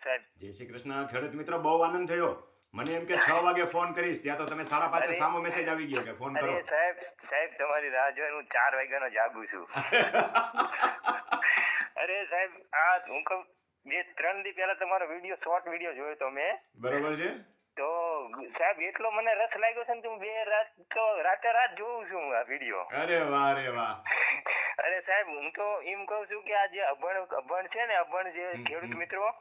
સાહેબ. જય શ્રી કૃષ્ણ. ખેડૂત મિત્રો બહુ આનંદ થયો. મને એમ કે છ વાગે ફોન કરીશ ત્યાં તો તમે સાડા પાંચે અરે. સામો મેસેજ આવી ગયો કે ફોન કરો. સાહેબ સાહેબ તમારી રાહ જોઈને હું ચાર વાગ્યાનો જાગું છું. અરે સાહેબ આ હું કહું બે ત્રણ દી પહેલા તમારો વીડિયો શોર્ટ વીડિયો જોયો તો મેં. બરોબર છે? તો સાહેબ એટલો મને રસ લાગ્યો છે ને તો હું બે રાત તો રાતે રાત જોઉં છું હું આ વીડિયો અરે વાહ રે વાહ. અરે સાહેબ હું તો એમ કહું છું કે આ જે અભણ અભણ છે ને અભણ જે ખેડૂત મિત્રો.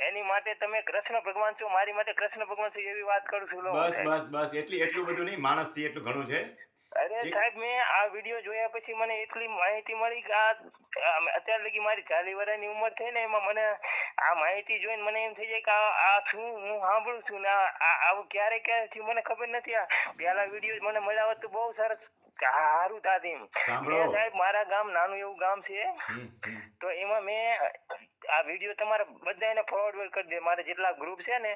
એની માટે તમે કૃષ્ણ ભગવાન છો મારી માટે કૃષ્ણ ભગવાન છો એવી વાત કરું છું બસ બસ બસ એટલી એટલું બધું નહીં માણસથી એટલું ઘણું છે અરે સાહેબ મેં આ વીડિયો જોયા પછી મને એટલી માહિતી મળી કે આ અત્યાર લગી મારી ચાલી વર્ષની ઉંમર થઈ ને એમાં મને આ માહિતી જોઈને મને એમ થઈ જાય કે આ શું હું સાંભળું છું ને આવું ક્યારે ક્યારે થયું મને ખબર નથી આ પહેલા વીડિયો મને મળ્યા હોત તો બહુ સરસ સારું દાદી. મેં સાહેબ મારા ગામ નાનું એવું ગામ છે. તો એમાં મેં આ વીડિયો તમારા બધાને ફોરવર્ડ કરી દે. મારા જેટલા ગ્રુપ છે ને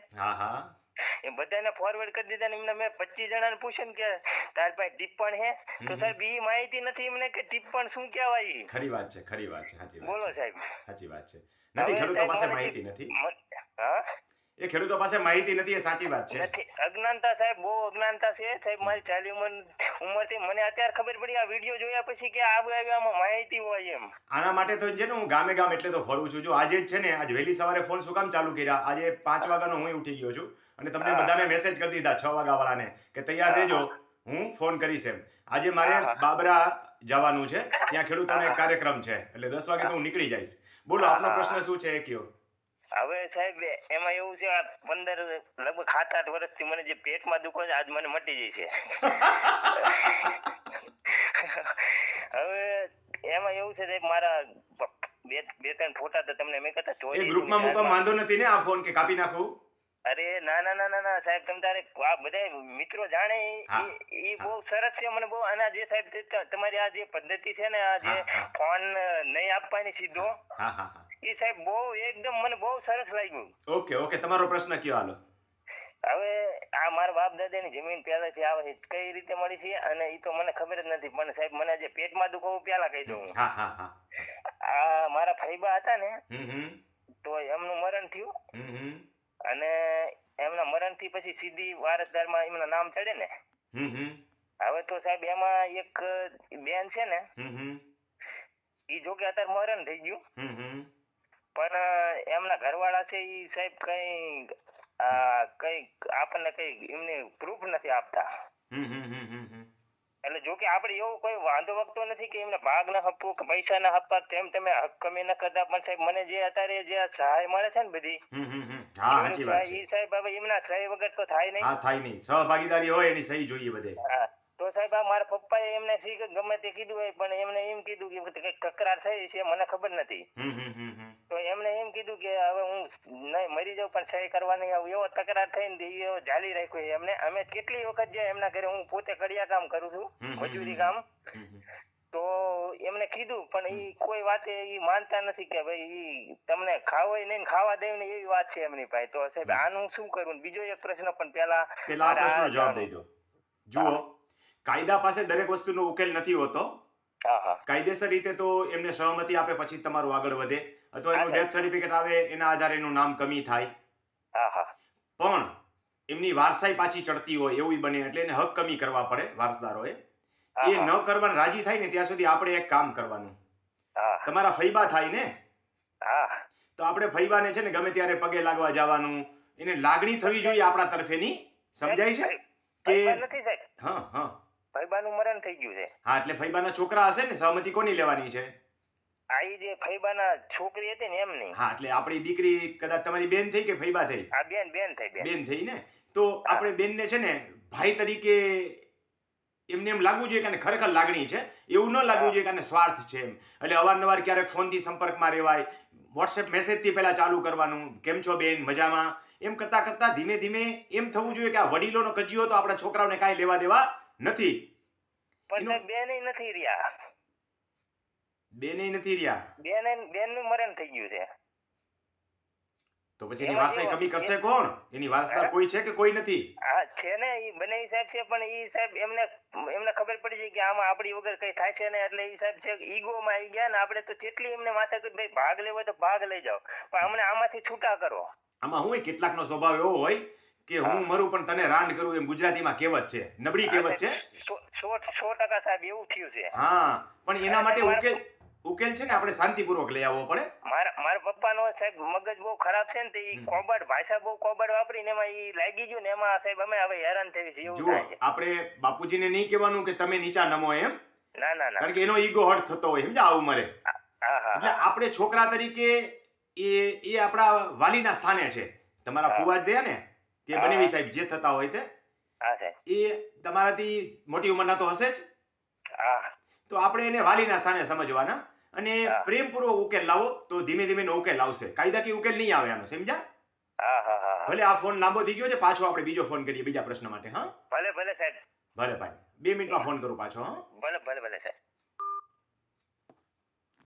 એ બધાને ફોરવર્ડ કરી દીધા ને એમને મેં પચીસ જણાને પૂછ્યું ને કે તાર પાસે ટિપ્પણ હે તો સાહેબ એ માહિતી નથી એમને કે ટિપ્પણ શું કહેવાય. ખરી વાત છે ખરી વાત છે. સાચી બોલો વાત સાહેબ. સાચી વાત છે. નથી ખેડૂતો પાસે માહિતી નથી. હા? એ ખેડૂતો પાસે માહિતી નથી એ સાચી વાત છે. અજ્ઞાનતા સાહેબ બહુ અજ્ઞાનતા છે. સાહેબ મારી ચાલી ઉંમર ઉંમરથી મને અત્યારે ખબર પડી આ વીડિયો જોયા પછી કે આ આમાં માહિતી હોય એમ. આના માટે તો છે ને હું ગામે ગામ એટલે તો ફરું છું. જો આજે જ છે ને આજ વહેલી સવારે ફોન શું કામ ચાલુ કર્યા? આજે પાંચ વાગ્યાનો હું ઉઠી ગયો છું અને તમને. બધાને મેસેજ કરી દીધા છ વાગ્યા વાળાને કે તૈયાર રહેજો હું. ફોન કરીશ એમ. આજે મારે. બાબરા જવાનું છે. ત્યાં ખેડૂતોનો એક કાર્યક્રમ છે. એટલે દસ વાગે તો હું નીકળી જઈશ. બોલો આપનો પ્રશ્ન શું છે એ કયો? હવે સાહેબ એમાં એવું છે આ પંદર લગભગ સાત આઠ વર્ષથી મને જે પેટમાં દુખો છે આજ મને મટી જાય છે. હવે એમાં એવું છે સાહેબ મારા બે બે ત્રણ ફોટા તો તમને મેં કહેતા જોઈ એ ગ્રુપમાં મૂકવા વાંધો નથી ને આ ફોન કે કાપી નાખું? અરે ના ના ના ના ના સાહેબ તમે તારે આ બધા મિત્રો જાણે એ બહુ સરસ છે મને બહુ આના જે સાહેબ તમારી આ જે પદ્ધતિ છે ને આ જે. ફોન નહીં આપવાની સીધો. હા હા. એ સાહેબ બહુ એકદમ મને બહુ સરસ લાગ્યું. ઓકે ઓકે તમારો પ્રશ્ન કયો હાલો? હવે આ મારા બાપ દાદાની જમીન પહેલાથી આવે છે કઈ રીતે મળી છે અને એ તો મને ખબર જ નથી પણ સાહેબ મને જે પેટમાં દુખાવું પહેલા કહી દઉં. આ મારા ફઈબા હતા ને તો એમનું મરણ થયું. અને એમના મરણથી પછી સીધી વારસદારમાં એમના નામ ચડે ને. હવે તો સાહેબ એમાં એક બેન છે ને એ હમ. ઈ જો કે અત્યારે મરણ થઈ ગયું. પણ એમના ઘરવાળા છે ઈ સાહેબ કઈ આ કઈ આપણને કઈ એમને પ્રૂફ નથી આપતા. એટલે જો કે આપણે એવું કોઈ વાંધો વખતો નથી કે એમને ભાગ ના આપવું કે પૈસા ના આપવા તેમ તમે હક કમી ન કરતા. પણ સાહેબ મને જે અત્યારે જે સહાય મળે છે ને બધી હમ હમ હમ. હા સાચી વાત છે. ઈ સાહેબ હવે એમના સહી વગર તો થાય નહીં. હા થાય નહીં. સહભાગીદારી હોય એની સહી જોઈએ બધે. હા. તો સાહેબ આ મારા પપ્પાએ એમને શી ગમે તે કીધું હોય પણ એમને એમ કીધું કે કંઈક તકરાર થઈ છે મને ખબર નથી. તો એમને એમ કીધું કે હવે હું નહીં મરી જાઉં પણ સહી કરવાની આવું એવો તકરાર થઈને તે એવો જાળી રાખ્યો એમને અમે કેટલી વખત જે એમના ઘરે હું પોતે કડિયા કામ કરું છું મજૂરી કામ. તો એમને કીધું પણ ઈ કોઈ વાતે એ માનતા નથી કે ભાઈ તમને ખાવાય નહીં ખાવા દે ને એવી વાત છે એમની પાસે. તો સાહેબ આનું શું કરવું બીજો એક પ્રશ્ન પણ પેલા પેલા આ પ્રશ્નનો જવાબ દઈ દો. જુઓ કાયદા પાસે દરેક વસ્તુનો ઉકેલ નથી હોતો. કાયદેસર રીતે તો એમને સહમતિ આપે પછી તમારું આગળ વધે. અથવા એનું ડેથ સર્ટિફિકેટ આવે એના આધારે એનું નામ કમી થાય. પણ એમની વારસાઈ પાછી ચડતી હોય એવું બને એટલે એને હક કમી કરવા પડે વારસદારોએ. એ ન કરવાના રાજી થાય ને ત્યાં સુધી આપણે એક કામ કરવાનું. તમારા ફૈબા થાય ને? તો આપણે ફૈબાને છે ને ગમે ત્યારે પગે લાગવા જવાનું એને લાગણી થવી જોઈએ આપણા તરફેની. સમજાય છે? કે નથી સાહેબ હા હા. ભાઈબાનું મરણ થઈ ગયું છે. હા એટલે ફૈબાના છોકરા હશે ને? સહમતિ કોની લેવાની છે? આ ઈ જે ફૈબાના છોકરી હતી ને એમની. હા એટલે આપણી દીકરી કદાચ તમારી બેન થઈ કે ફૈબા થઈ? આ બેન બેન થઈ બેન. બેન થઈ ને? તો આપણે બેનને છે ને ભાઈ તરીકે એમને એમ લાગવું જોઈએ કે ખરેખર લાગણી છે? એવું ન લાગવું જોઈએ કે સ્વાર્થ છે એમ. એટલે અવારનવાર ક્યારેક ફોનથી સંપર્કમાં રહેવાય વોટ્સએપ મેસેજથી પહેલાં ચાલુ કરવાનું કેમ છો બેન? મજામાં? એમ કરતા કરતા ધીમે ધીમે એમ થવું જોઈએ કે આ વડીલોનો કજિયો તો આપણા છોકરાઓને કાંઈ લેવા દેવા નથી. પણ બેને નથી રહ્યા. બેને નથી રહ્યા. બેને બેનનું મરણ થઈ ગયું છે. તો પછી એની વારસાઈ કમી કરશે કોણ? એની વારસદાર કોઈ છે કે કોઈ નથી? હા છે ને ઈ બનેવી સાહેબ છે પણ એ સાહેબ એમને એમને ખબર પડી જાય કે આમાં આપણી વગર કઈ થાય છે ને એટલે એ સાહેબ છે ઈગોમાં આવી ગયા ને આપણે તો જેટલી એમને માથે કરી ભાઈ ભાગ લેવો તો ભાગ લઈ જાઓ. પણ અમને આમાંથી છૂટા કરો. આમાં હું કેટલાકનો સ્વભાવ એવો હોય કે હું. મરું પણ તને રાંડ કરું એમ ગુજરાતીમાં કહેવત છે. નબળી કહેવત છે. સો ટકા સાહેબ એવું થયું છે. હા પણ એના માટે ઉકેલ ઉકેલ છે ને આપણે શાંતિપૂર્વક લઈ આવવો પડે. મારા મારા પપ્પાનો સાહેબ મગજ બહુ ખરાબ છે ને તે કોબડ ભાષા બહુ કોબડ વાપરીને એમાં એ લાગી ગયું ને એમાં સાહેબ અમે હવે હેરાન થઈ છે એવું થાય આપણે બાપુજીને નહીં કહેવાનું કે તમે નીચા નમો એમ. ના ના ના. કારણ કે એનો ઈગો હર્ટ થતો હોય સમજા આ ઉંમરે એટલે આપણે છોકરા તરીકે એ એ આપણા વાલીના સ્થાને છે. તમારા. ફુવા જ રહ્યા ને કે બને બનેવી સાહેબ જે થતા હોય તે. હા સાહેબ. એ તમારાથી મોટી ઉંમરના તો હશે જ. હા. તો આપણે એને વાલીના સ્થાને સમજવાના અને. પ્રેમપૂર્વક ઉકેલ લાવો તો ધીમે ધીમે નો ઉકેલ આવશે. કાયદાકીય ઉકેલ નહીં આવે આનો સમજ્યા? હા હા. ભલે આ ફોન લાંબો થઈ ગયો છે પાછો આપણે બીજો ફોન કરીએ બીજા પ્રશ્ન માટે હા? ભલે ભલે સાહેબ. ભલે ભાઈ. બે મિનિટમાં ફોન કરું પાછો હા? ભલે ભલે ભલે સાહેબ.